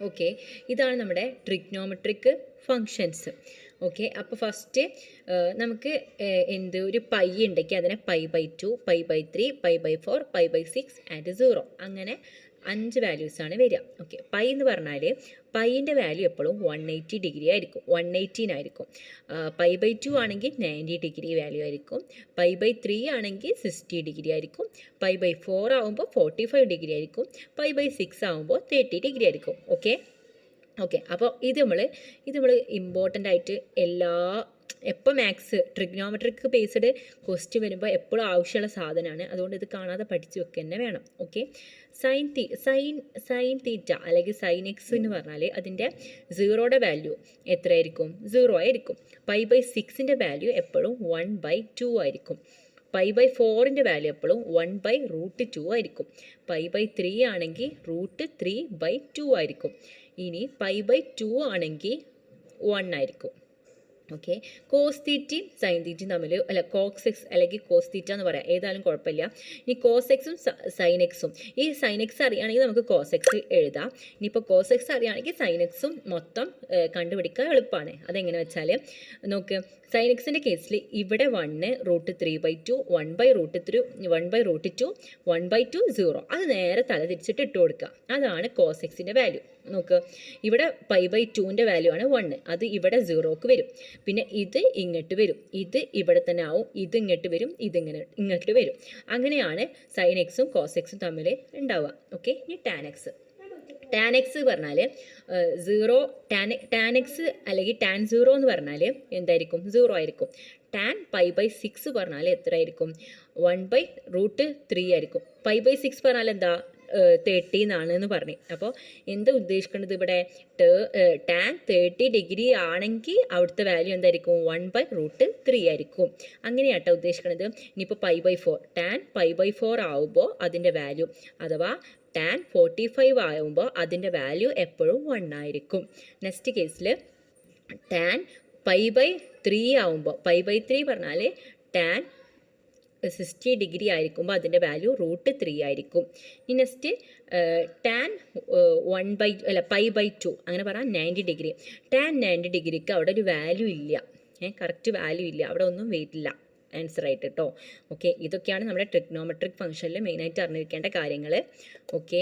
Okay ഇതാണ് നമ്മുടെ trigonometric functions okay അപ്പോൾ ഫസ്റ്റ് നമുക്ക് എന്ത് ഒരു പൈ ഉണ്ടെങ്കിൽ അതിനെ pi by two pi by three pi by four pi by six and zero അങ്ങനെ അഞ്ച് വാല്യൂസാണ് വരിക. ഓക്കെ പൈ എന്ന് പറഞ്ഞാൽ പൈന്റെ വാല്യൂ എപ്പോഴും വൺ എയ്റ്റി ഡിഗ്രി ആയിരിക്കും. വൺ എയ്റ്റീൻ ആയിരിക്കും. പൈ ബൈ ടു ആണെങ്കിൽ നയന്റി ഡിഗ്രി വാല്യൂ ആയിരിക്കും. പൈ ബൈ ത്രീ ആണെങ്കിൽ സിക്സ്റ്റി ഡിഗ്രി ആയിരിക്കും. പൈ ബൈ ഫോർ ആകുമ്പോൾ ഫോർട്ടി ഫൈവ് ഡിഗ്രി ആയിരിക്കും. പൈ ബൈ സിക്സ് ആകുമ്പോൾ തേർട്ടി ഡിഗ്രി ആയിരിക്കും. ഓക്കെ ഓക്കെ അപ്പോൾ ഇത് നമ്മൾ ഇത് നമ്മൾ ഇമ്പോർട്ടന്റ് ആയിട്ട് എല്ലാ എപ്പോൾ മാത്സ് ട്രിഗ്നോമെട്രിക് ബേസ്ഡ് ക്വസ്റ്റ്യൻ വരുമ്പോൾ എപ്പോഴും ആവശ്യമുള്ള സാധനമാണ് അതുകൊണ്ട് ഇത് കാണാതെ പഠിച്ചു വെക്കുക തന്നെ വേണം. Okay sine theta sine sine theta അല്ലെങ്കിൽ സൈൻ എക്സ് എന്ന് പറഞ്ഞാൽ അതിന്റെ സീറോയുടെ വാല്യൂ എത്രയായിരിക്കും? സീറോ ആയിരിക്കും. പൈ ബൈ സിക്സിന്റെ വാല്യൂ എപ്പോഴും വൺ ബൈ ടു ആയിരിക്കും. പൈ ബൈ ഫോറിന്റെ വാല്യൂ എപ്പോഴും വൺ ബൈ റൂട്ട് ടു ആയിരിക്കും. പൈ ബൈ ത്രീ ആണെങ്കിൽ റൂട്ട് ത്രീ ബൈ ടു ആയിരിക്കും. ഇനി പൈ ബൈ ടു ആണെങ്കിൽ വൺ ആയിരിക്കും. ഓക്കെ കോസ് തീറ്റയും സൈൻ തീറ്റയും തമ്മിൽ അല്ല കോക്സ് എക്സ് അല്ലെങ്കിൽ കോസ് തീറ്റ എന്ന് പറയാം. ഏതായാലും കുഴപ്പമില്ല. ഇനി കോസ് എക്സും സൈൻ എക്സും ഈ സൈൻ എക്സ് അറിയുകയാണെങ്കിൽ നമുക്ക് കോസ് എക്സ് എഴുതാം. ഇനിയിപ്പോൾ കോസ് എക്സ് അറിയുകയാണെങ്കിൽ സൈൻ എക്സും മൊത്തം കണ്ടുപിടിക്കാൻ എളുപ്പമാണ് അതെങ്ങനെ വെച്ചാൽ നോക്ക്. സൈൻ എക്സിന്റെ കേസിൽ ഇവിടെ one root three by two one by root three one by root two one by two zero അത് നേരെ തല തിരിച്ചിട്ട് ഇട്ട് കൊടുക്കുക. അതാണ് കോസ് എക്സിന്റെ വാല്യൂ നോക്ക്. ഇവിടെ പൈ ബൈ ടുവിന്റെ വാല്യൂ ആണ് വണ്ണ് അത് ഇവിടെ സീറോക്ക് വരും. പിന്നെ ഇത് ഇങ്ങോട്ട് വരും. ഇത് ഇവിടെ തന്നെ ആവും. ഇത് ഇങ്ങോട്ട് വരും. ഇതിങ്ങനെ ഇങ്ങോട്ട് വരും. അങ്ങനെയാണ് സൈൻ എക്സും കോസ് എക്സും തമ്മിൽ ഉണ്ടാവുക ഓക്കെ ഇനി ടാൻ എക്സ് ടാൻ എക്സ് പറഞ്ഞാൽ സീറോ ടാൻ ടാൻ എക്സ് അല്ലെങ്കിൽ ടാൻ സീറോ എന്ന് പറഞ്ഞാൽ എന്തായിരിക്കും? സീറോ ആയിരിക്കും. ടാൻ പൈ ബൈ സിക്സ് പറഞ്ഞാൽ എത്ര ആയിരിക്കും വൺ ബൈ റൂട്ട് ത്രീ ആയിരിക്കും. പൈ ബൈ സിക്സ് പറഞ്ഞാൽ എന്താ? തേർട്ടി എന്നാണ് എന്ന് പറഞ്ഞു. അപ്പോൾ എന്താ ഉദ്ദേശിക്കുന്നത് ഇവിടെ? ടാൻ തേർട്ടി ഡിഗ്രി ആണെങ്കിൽ അവിടുത്തെ വാല്യൂ എന്തായിരിക്കും? വൺ ബൈ റൂട്ട് ത്രീ ആയിരിക്കും. അങ്ങനെയാട്ടോ ഉദ്ദേശിക്കുന്നത് ഇനിയിപ്പോൾ pi by four tan pi by four ആവുമ്പോൾ അതിന്റെ വാല്യൂ അഥവാ ടാൻ ഫോർട്ടി ഫൈവ് ആകുമ്പോൾ അതിന്റെ വാല്യൂ എപ്പോഴും വൺ ആയിരിക്കും. നെക്സ്റ്റ് കേസിൽ ടാൻ പൈ ബൈ ത്രീ ആവുമ്പോൾ പൈ ബൈ ത്രീ പറഞ്ഞാൽ ടാൻ സിക്സ്റ്റി ഡിഗ്രി ആയിരിക്കുമ്പോൾ അതിന്റെ വാല്യൂ റൂട്ട് ത്രീ ആയിരിക്കും. ഇനി നെക്സ്റ്റ് ടാൻ വൺ ബൈ അല്ല പൈ ബൈ ടു അങ്ങനെ പറയാം നയന്റി ഡിഗ്രി ടാൻ നയന്റി ഡിഗ്രിക്ക് അവിടെ ഒരു വാല്യൂ ഇല്ല. ഏഹ് കറക്റ്റ് വാല്യൂ ഇല്ല. അവിടെ ഒന്നും വരില്ല ആൻസർ ആയിട്ട് കേട്ടോ ഓക്കെ ഇതൊക്കെയാണ് നമ്മുടെ ട്രിഗ്നോമെട്രിക് ഫംഗ്ഷനിൽ മെയിനായിട്ട് അറിഞ്ഞിരിക്കേണ്ട കാര്യങ്ങൾ ഓക്കെ